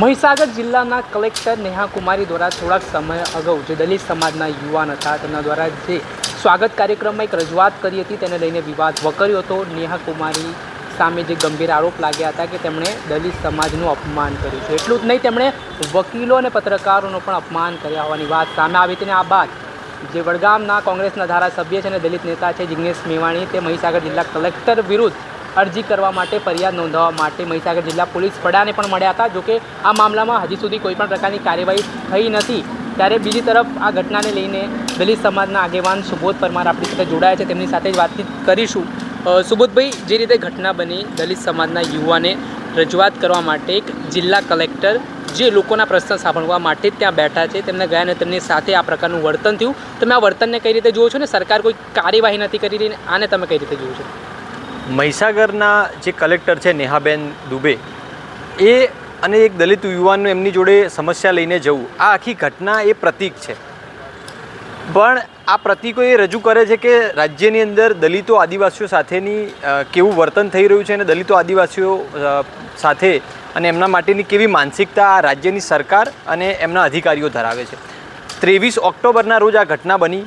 મહીસાગર જિલ્લાના કલેક્ટર નેહા કુમારી દ્વારા થોડાક સમય અગાઉ જે દલિત સમાજના યુવાન હતા, તેમના દ્વારા જે સ્વાગત કાર્યક્રમમાં એક રજૂઆત કરી હતી, તેને લઈને વિવાદ વકર્યો હતો. નેહા કુમારી સામે જે ગંભીર આરોપ લાગ્યા હતા કે તેમણે દલિત સમાજનું અપમાન કર્યું છે. એટલું જ નહીં, તેમણે વકીલો અને પત્રકારોનું પણ અપમાન કર્યા હોવાની વાત સામે આવી. હતી અને આ બાદ જે વડગામના કોંગ્રેસના ધારાસભ્ય છે અને દલિત નેતા છે જિગ્નેશ મેવાણી, તે મહીસાગર જિલ્લા કલેક્ટર વિરુદ્ધ અરજી કરવા માટે ફરિયાદ નોંધાવવા માટે મહીસાગર જિલ્લા પોલીસ વડાને પણ મળ્યા હતા. જોકે આ મામલામાં હજી સુધી કોઈપણ પ્રકારની કાર્યવાહી થઈ નથી. ત્યારે બીજી તરફ આ ઘટનાને લઈને દલિત સમાજના આગેવાન સુબોધ પરમાર આપણી સાથે જોડાયા છે. તેમની સાથે જ વાતચીત કરીશું. સુબોધભાઈ, જે રીતે ઘટના બની દલિત સમાજના યુવાને રજૂઆત કરવા માટે એક જિલ્લા કલેક્ટર જે લોકોના પ્રશ્ન સાંભળવા માટે ત્યાં બેઠા છે, તેમને ગયા અને તેમની સાથે આ પ્રકારનું વર્તન થયું. તમે આ વર્તનને કઈ રીતે જુઓ છો ને? સરકાર કોઈ કાર્યવાહી નથી કરી રહી આને તમે કઈ રીતે જુઓ છો? મહીસાગરના જે કલેક્ટર છે નેહાબેન દુબે, એ અને એક દલિત યુવાનનું એમની જોડે સમસ્યા લઈને જવું, આ આખી ઘટના એ પ્રતીક છે. પણ આ પ્રતીકો એ રજૂ કરે છે કે રાજ્યની અંદર દલિતો આદિવાસીઓ સાથેની કેવું વર્તન થઈ રહ્યું છે અને દલિતો આદિવાસીઓ સાથે અને એમના માટેની કેવી માનસિકતા આ રાજ્યની સરકાર અને એમના અધિકારીઓ ધરાવે છે. ત્રેવીસ ઓક્ટોબરના રોજ આ ઘટના બની.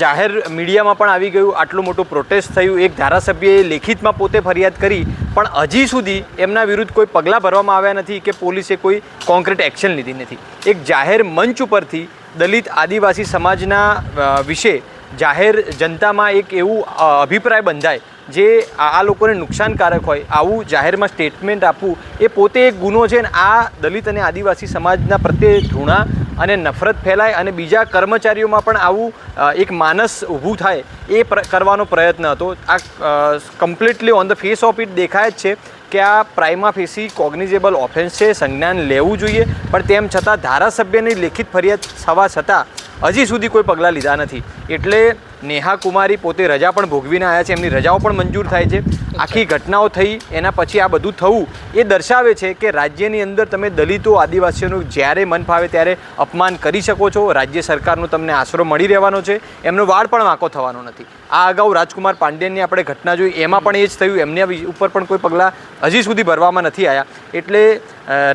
જાહેર મીડિયામાં પણ આવી ગયું, આટલું મોટું પ્રોટેસ્ટ થયું. એક ધારાસભ્યએ લેખિતમાં પોતે ફરિયાદ કરી, પણ હજી સુધી એમના વિરુદ્ધ કોઈ પગલાં ભરવામાં આવ્યા નથી કે પોલીસે કોઈ કોન્ક્રીટ એક્શન લીધી નથી. એક જાહેર મંચ ઉપરથી દલિત આદિવાસી સમાજના વિશે જાહેર જનતામાં એક એવું અભિપ્રાય બંધાય જે આ લોકોને નુકસાનકારક હોય, આવું જાહેરમાં સ્ટેટમેન્ટ આપવું, એ પોતે એક ગુનો છે ને આ દલિત અને આદિવાસી સમાજના પ્રત્યે ધૃણા અને નફરત ફેલાય અને બીજા કર્મચારીઓમાં પણ આવું એક માનસ ઊભું થાય, એ કરવાનો પ્રયત્ન હતો. આ completely on the face of it દેખાય જ છે કે આ પ્રાઇમા ફેસી કોગ્નિઝેબલ ઓફેન્સ છે, સંજ્ઞાન લેવું જોઈએ, પણ તેમ છતાં ધારાસભ્યની લેખિત ફરિયાદ થવા છતાં હજી સુધી કોઈ પગલાં લીધા નથી. એટલે નેહા કુમારી પોતે રજા પણ ભોગવીને આવ્યા છે, એમની રજાઓ પણ મંજૂર થાય છે. આખી ઘટનાઓ થઈ એના પછી આ બધું થવું એ દર્શાવે છે કે રાજ્યની અંદર તમે દલિતો આદિવાસીઓનું જ્યારે મન ફાવે ત્યારે અપમાન કરી શકો છો. રાજ્ય સરકારનો તમને આશરો મળી રહેવાનો છે. એમનો વાળ પણ વાંકો થવાનો નથી. આ અગાઉ રાજકુમાર પાંડેની આપણે ઘટના જોઈ એમાં પણ એ જ થયું. એમના ઉપર પણ કોઈ પગલાં હજી સુધી ભરવામાં નથી આવ્યા એટલે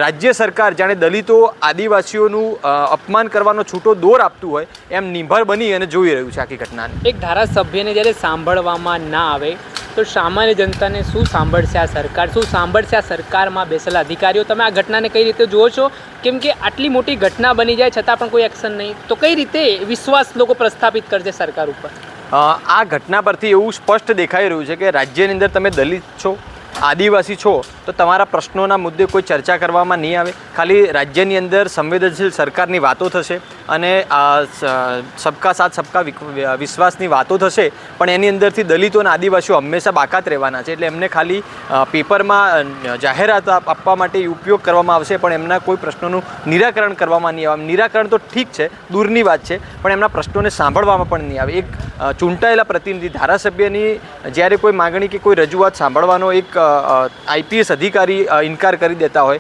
રાજ્ય સરકાર જાણે દલિતો આદિવાસીઓનું અપમાન કરવાનો છૂટો દોર આપતું હોય એમ નિર્ભર બની અને જોઈ રહ્યું છે આખી ઘટનાને. એક ધારાસભ્યને જ્યારે સાંભળવામાં ના આવે તો સામાન્ય જનતાને શું સાંભળશે આ સરકાર? શું સાંભળશે આ સરકારમાં બેસેલા અધિકારીઓ? તમે આ ઘટનાને કઈ રીતે જુઓ છો? કેમ કે આટલી મોટી ઘટના બની જાય છતાં પણ કોઈ એક્શન નહીં. તો કઈ રીતે વિશ્વાસ લોકો પ્રસ્થાપિત કરશે સરકાર ઉપર? આ ઘટના પરથી એવું સ્પષ્ટ દેખાઈ રહ્યું છે કે રાજ્યની અંદર તમે દલિત છો. આદિવાસી છો, તો તમારા પ્રશ્નોના મુદ્દે કોઈ ચર્ચા કરવામાં નહીં આવે. ખાલી રાજ્યની અંદર સંવેદનશીલ સરકારની વાતો થશે અને સબકા સાથ, સબકા વિશ્વાસની વાતો થશે, પણ એની અંદરથી દલિતો અને આદિવાસીઓ હંમેશા બાકાત રહેવાના છે. એટલે એમને ખાલી પેપરમાં જાહેરાત આપવા માટે ઉપયોગ કરવામાં આવશે, પણ એમના કોઈ પ્રશ્નોનું નિરાકરણ કરવામાં નહીં આવે. નિરાકરણ તો ઠીક છે, દૂરની વાત છે, પણ એમના પ્રશ્નોને સાંભળવામાં પણ નહીં આવે. એક ચૂંટાયેલા પ્રતિનિધિ ધારાસભ્યની જ્યારે કોઈ માગણી કે કોઈ રજૂઆત સાંભળવાનો એક આઈપીએસ અધિકારી ઇનકાર કરી દેતા હોય.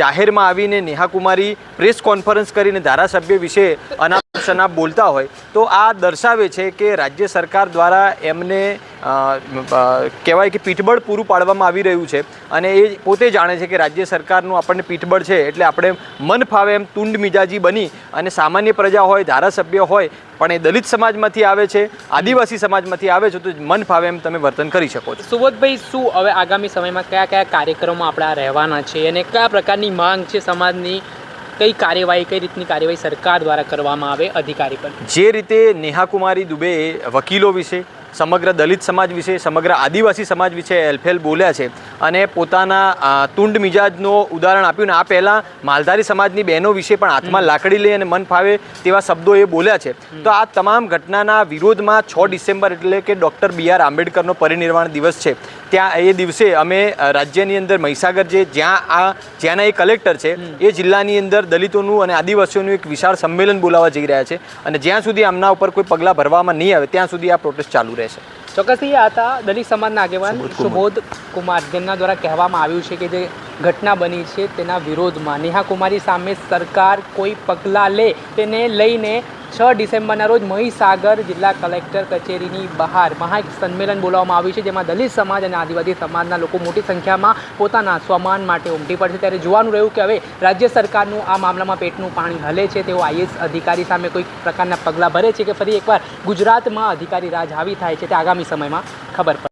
જાહેરમાં આવીને નેહા કુમારી પ્રેસ કોન્ફરન્સ કરીને ધારાસભ્ય વિશે અનાપ શનાપ બોલતા હોય. તો આ દર્શાવે છે કે રાજ્ય સરકાર દ્વારા એમને કહેવાય કે પીઠબળ પૂરું પાડવામાં આવી રહ્યું છે. અને એ પોતે જાણે છે કે રાજ્ય સરકારનું આપણને પીઠબળ છે, એટલે આપણે મન ફાવે એમ તુંડ મિજાજી બની. અને સામાન્ય પ્રજા હોય, ધારાસભ્ય હોય પણ એ દલિત સમાજમાંથી આવે છે આદિવાસી સમાજમાંથી આવે છે તો મન ફાવે એમ તમે વર્તન કરી શકો છો. સુબોધભાઈ શું હવે આગામી સમયમાં કયા કયા કાર્યક્રમો આપણા રહેવાના છે અને કયા પ્રકારની માંગ છે સમાજની? કઈ કાર્યવાહી કઈ રીતની કાર્યવાહી સરકાર દ્વારા કરવામાં આવે અધિકારી પર? જે રીતે નેહા કુમારી દુબેએ વકીલો વિશે સમગ્ર દલિત સમાજ વિશે સમગ્ર આદિવાસી સમાજ વિશે એલફેલ બોલ્યા છે અને પોતાના તુંડ મિજાજનો ઉદાહરણ આપ્યું ને આ પહેલાં માલધારી સમાજની બહેનો વિશે પણ હાથમાં લાકડી લઈ અને મન ફાવે તેવા શબ્દો એ બોલ્યા છે. તો આ તમામ ઘટનાના વિરોધમાં છ ડિસેમ્બર એટલે કે ડૉક્ટર બી આર આંબેડકરનો પરિનિર્વાણ દિવસ છે. ત્યાં એ દિવસે અમે રાજ્યની અંદર મહીસાગર જે જ્યાં આ જ્યાંના એ કલેક્ટર છે એ જિલ્લાની અંદર દલિતોનું અને આદિવાસીઓનું એક વિશાળ સંમેલન બોલાવવા જઈ રહ્યા છે. અને જ્યાં સુધી આમના ઉપર કોઈ પગલાં ભરવામાં નહીં આવે ત્યાં સુધી આ પ્રોટેસ્ટ ચાલુ રહેશે. ચોક્કસથી આ હતા દલિત સમાજના આગેવાન સુબોધ કુમાર જેમના દ્વારા કહેવામાં આવ્યું છે કે જે ઘટના બની છે તેના વિરોધમાં. નેહા કુમારી સામે સરકાર કોઈ પગલાં લે તેને લઈને છ ડિસેમ્બરના રોજ મહીસાગર જિલ્લા કલેક્ટર કચેરીની બહાર મહા એક સંમેલન બોલાવવામાં આવ્યું છે, જેમાં દલિત સમાજ અને આદિવાસી સમાજના લોકો મોટી સંખ્યામાં પોતાના સ્વમાન માટે ઉમટી પડશે ત્યારે જોવાનું રહ્યું કે હવે રાજ્ય સરકારનું આ મામલામાં પેટનું પાણી હલે છે, તેઓ આઈએસ અધિકારી સામે કોઈ પ્રકારના પગલાં ભરે છે કે ફરી એકવાર ગુજરાતમાં અધિકારી રાજ હાવી થાય છે તે આગામી સમયમાં ખબર પડે